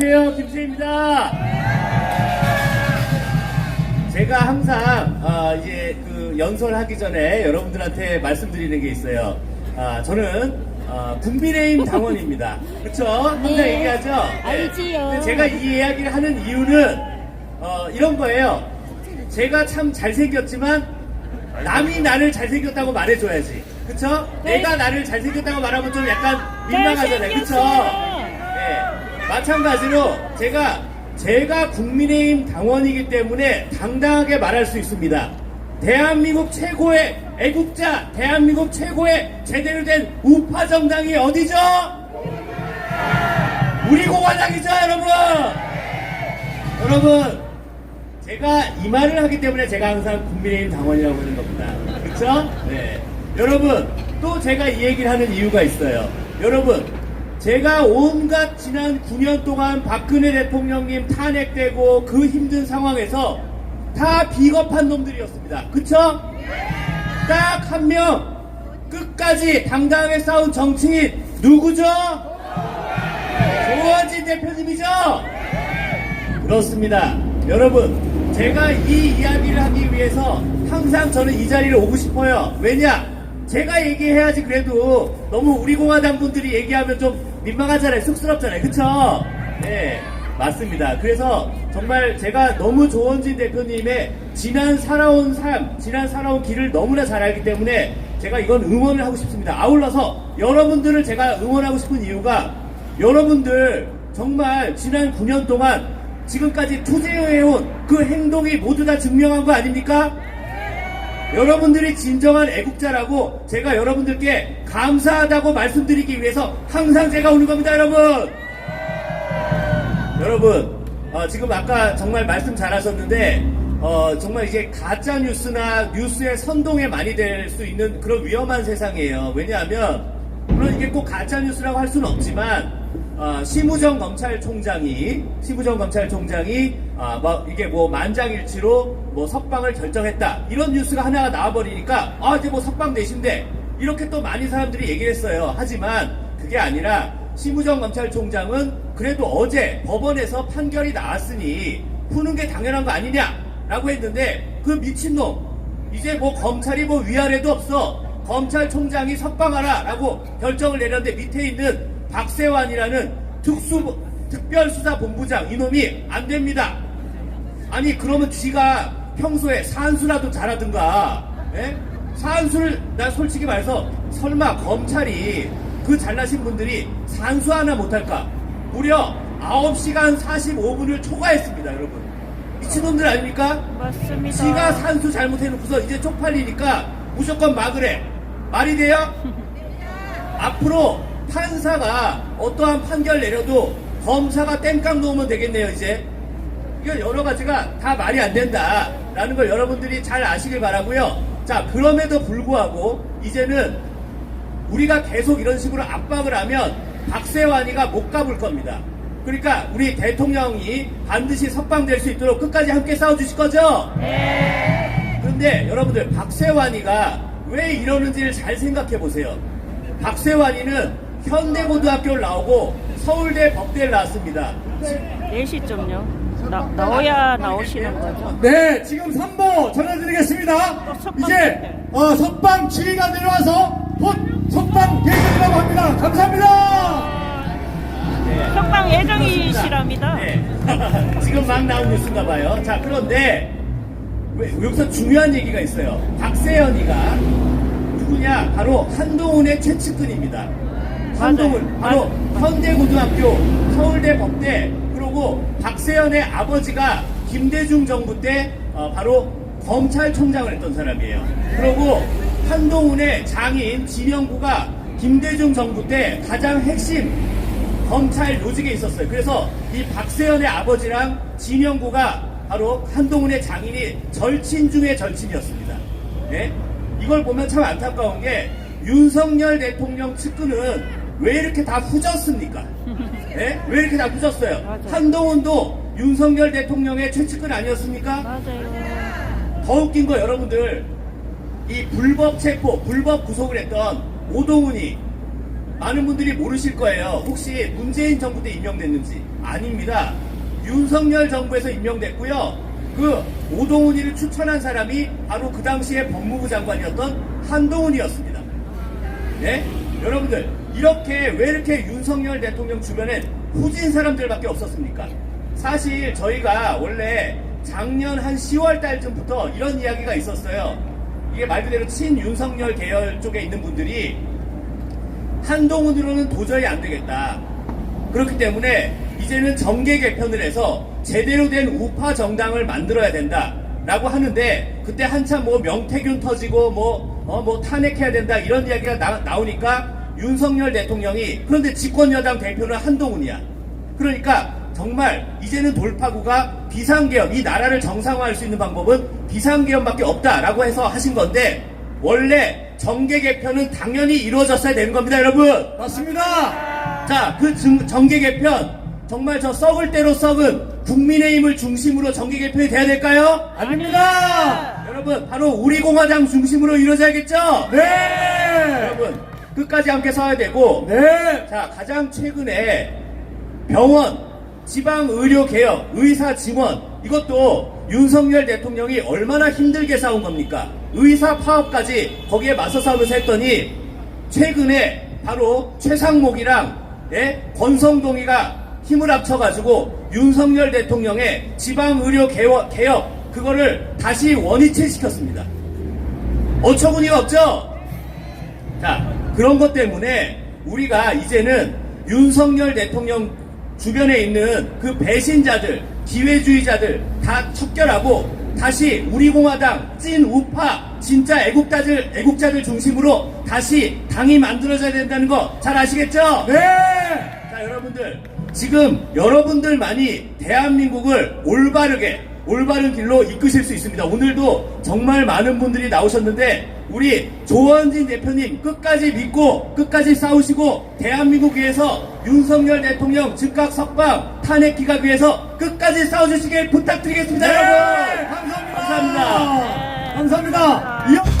안녕하세요. 김수입니다. 제가 항상 아, 이제 그 연설하기 전에 여러분들한테 말씀드리는 게 있어요. 아, 저는 아, 국민의힘 당원입니다. 그렇죠? 항상 네, 얘기하죠. 알지요. 근데 제가 이 이야기를 하는 이유는 어, 이런 거예요. 제가 참 잘생겼지만 남이 나를 잘생겼다고 말해줘야지. 그쵸? 네. 내가 나를 잘생겼다고 말하면 좀 약간 민망하잖아요. 그쵸? 네. 마찬가지로 제가 제가 국민의힘 당원이기 때문에 당당하게 말할 수 있습니다. 대한민국 최고의 애국자, 대한민국 최고의 제대로 된 우파 정당이 어디죠? 우리 공화당이죠, 여러분. 여러분, 제가 이 말을 하기 때문에 제가 항상 국민의힘 당원이라고 하는 겁니다. 그렇죠? 네. 여러분, 또 제가 이 얘기를 하는 이유가 있어요. 여러분, 제가 온갖 지난 9년 동안 박근혜 대통령님 탄핵되고 그 힘든 상황에서 다 비겁한 놈들이었습니다. 그쵸? 딱 한 명 끝까지 당당하게 싸운 정치인 누구죠? 조원진 대표님이죠? 그렇습니다. 여러분, 제가 이 이야기를 하기 위해서 항상 저는 이 자리를 오고 싶어요. 왜냐? 제가 얘기해야지 그래도 너무 우리 공화당 분들이 얘기하면 좀 민망하잖아요. 쑥스럽잖아요. 그쵸? 네, 맞습니다. 그래서 정말 제가 너무 조원진 대표님의 지난 살아온 삶, 지난 살아온 길을 너무나 잘 알기 때문에 제가 이건 응원을 하고 싶습니다. 아울러서 여러분들을 제가 응원하고 싶은 이유가 여러분들 정말 지난 9년 동안 지금까지 투쟁해온 그 행동이 모두 다 증명한 거 아닙니까? 여러분들이 진정한 애국자라고 제가 여러분들께 감사하다고 말씀드리기 위해서 항상 제가 오는 겁니다, 여러분! 여러분, 어, 지금 아까 정말 말씀 잘하셨는데, 어, 정말 이제 가짜 뉴스나 뉴스의 선동에 많이 될 수 있는 그런 위험한 세상이에요. 왜냐하면, 물론 이게 꼭 가짜 뉴스라고 할 수는 없지만, 어, 심우정 검찰총장이, 심우정 검찰총장이, 아, 뭐, 이게 뭐 만장일치로 뭐 석방을 결정했다. 이런 뉴스가 하나가 나와버리니까, 아, 이제 뭐 석방 내신데, 이렇게 또 많은 사람들이 얘기를 했어요. 하지만, 그게 아니라, 심우정 검찰총장은 그래도 어제 법원에서 판결이 나왔으니 푸는 게 당연한 거 아니냐라고 했는데 그 미친놈 이제 뭐 검찰이 뭐 위아래도 없어 검찰총장이 석방하라라고 결정을 내렸는데 밑에 있는 박세환이라는 특수 특별수사본부장 이놈이 안 됩니다. 아니 그러면 지가 평소에 산수라도 잘하든가 예? 산수를 난 솔직히 말해서 설마 검찰이 그 잘나신 분들이 산수 하나 못할까 무려 9시간 45분을 초과했습니다 여러분 미친놈들 아닙니까? 맞습니다. 지가 산수 잘못해놓고서 이제 쪽팔리니까 무조건 막으래 말이 돼요? 앞으로 판사가 어떠한 판결 내려도 검사가 땡깡 놓으면 되겠네요 이제 이건 여러 가지가 다 말이 안 된다라는 걸 여러분들이 잘 아시길 바라고요. 자 그럼에도 불구하고 이제는 우리가 계속 이런 식으로 압박을 하면 박세환이가 못 가볼 겁니다. 그러니까 우리 대통령이 반드시 석방될 수 있도록 끝까지 함께 싸워주실 거죠? 네. 그런데 여러분들 박세환이가 왜 이러는지를 잘 생각해 보세요. 박세환이는 현대고등학교를 나오고 서울대 법대를 나왔습니다. 4시점요. 나, 나오야 나오시는 거죠. 네, 지금 3보 전해드리겠습니다. 석방 이제 어, 석방 지휘가 내려와서 곧 석방 예정이라고 합니다. 감사합니다. 석방 예정이시랍니다. 네. 지금 막 나온 뉴스인가 봐요. 자, 그런데 왜- 여기서 중요한 얘기가 있어요. 박세현이가 누구냐? 바로 한동훈의 최측근입니다. 한동훈, 바로 현대고등학교, 서울대 법대, 그리고 박세현의 아버지가 김대중 정부 때 어, 바로 검찰총장을 했던 사람이에요. 그리고 한동훈의 장인 진영구가 김대중 정부 때 가장 핵심 검찰 요직에 있었어요. 그래서 이 박세현의 아버지랑 진영구가 바로 한동훈의 장인이 절친 중의 절친이었습니다. 네? 이걸 보면 참 안타까운 게 윤석열 대통령 측근은 왜 이렇게 다 후졌습니까? 네? 왜 이렇게 다 후졌어요? 맞아요. 한동훈도 윤석열 대통령의 최측근 아니었습니까? 맞아요. 더 웃긴 거 여러분들 이 불법 체포, 불법 구속을 했던 오동훈이 많은 분들이 모르실 거예요. 혹시 문재인 정부 때 임명됐는지 아닙니다. 윤석열 정부에서 임명됐고요. 그 오동훈이를 추천한 사람이 바로 그 당시에 법무부 장관이었던 한동훈이었습니다. 네? 여러분들 이렇게 왜 이렇게 윤석열 대통령 주변엔 후진 사람들밖에 없었습니까? 사실 저희가 원래 작년 한 10월 달쯤부터 이런 이야기가 있었어요. 이게 말 그대로 친 윤석열 계열 쪽에 있는 분들이 한동훈으로는 도저히 안 되겠다. 그렇기 때문에 이제는 정계 개편을 해서 제대로 된 우파 정당을 만들어야 된다. 라고 하는데 그때 한참 뭐 명태균 터지고 뭐, 어, 뭐 탄핵해야 된다 이런 이야기가 나, 오니까 윤석열 대통령이 그런데 집권여당 대표는 한동훈이야. 그러니까 정말 이제는 돌파구가 비상계엄, 이 나라를 정상화할 수 있는 방법은 비상계엄밖에 없다라고 해서 하신 건데 원래 정계 개편은 당연히 이루어졌어야 되는 겁니다, 여러분. 맞습니다. 자, 그 증- 정계 개편 정말 저 썩을 대로 썩은 국민의힘을 중심으로 정계 개편이 돼야 될까요? 아닙니다. 여러분, 바로 우리 공화당 중심으로 이루어져야겠죠? 네. 여러분, 끝까지 함께 서야 되고 네. 자, 가장 최근에 병원, 지방 의료 개혁, 의사 지원 이것도 윤석열 대통령이 얼마나 힘들게 싸운 겁니까? 의사 파업까지 거기에 맞서 싸우면서 했더니 최근에 바로 최상목이랑 예? 권성동이가 힘을 합쳐가지고 윤석열 대통령의 지방 의료 개혁, 개혁 그거를 다시 원위치 시켰습니다. 어처구니가 없죠? 자, 그런 것 때문에 우리가 이제는 윤석열 대통령 주변에 있는 그 배신자들, 기회주의자들 다 척결하고 다시 우리 공화당 찐 우파 진짜 애국자들 애국자들 중심으로 다시 당이 만들어져야 된다는 거 잘 아시겠죠? 네. 자, 여러분들. 지금 여러분들만이 대한민국을 올바르게, 올바른 길로 이끄실 수 있습니다. 오늘도 정말 많은 분들이 나오셨는데, 우리 조원진 대표님 끝까지 믿고, 끝까지 싸우시고, 대한민국 위해서 윤석열 대통령 즉각 석방, 탄핵 기각 위해서 끝까지 싸워주시길 부탁드리겠습니다, 네. 여러분! 감사합니다. 감사합니다. 감사합니다. 이어-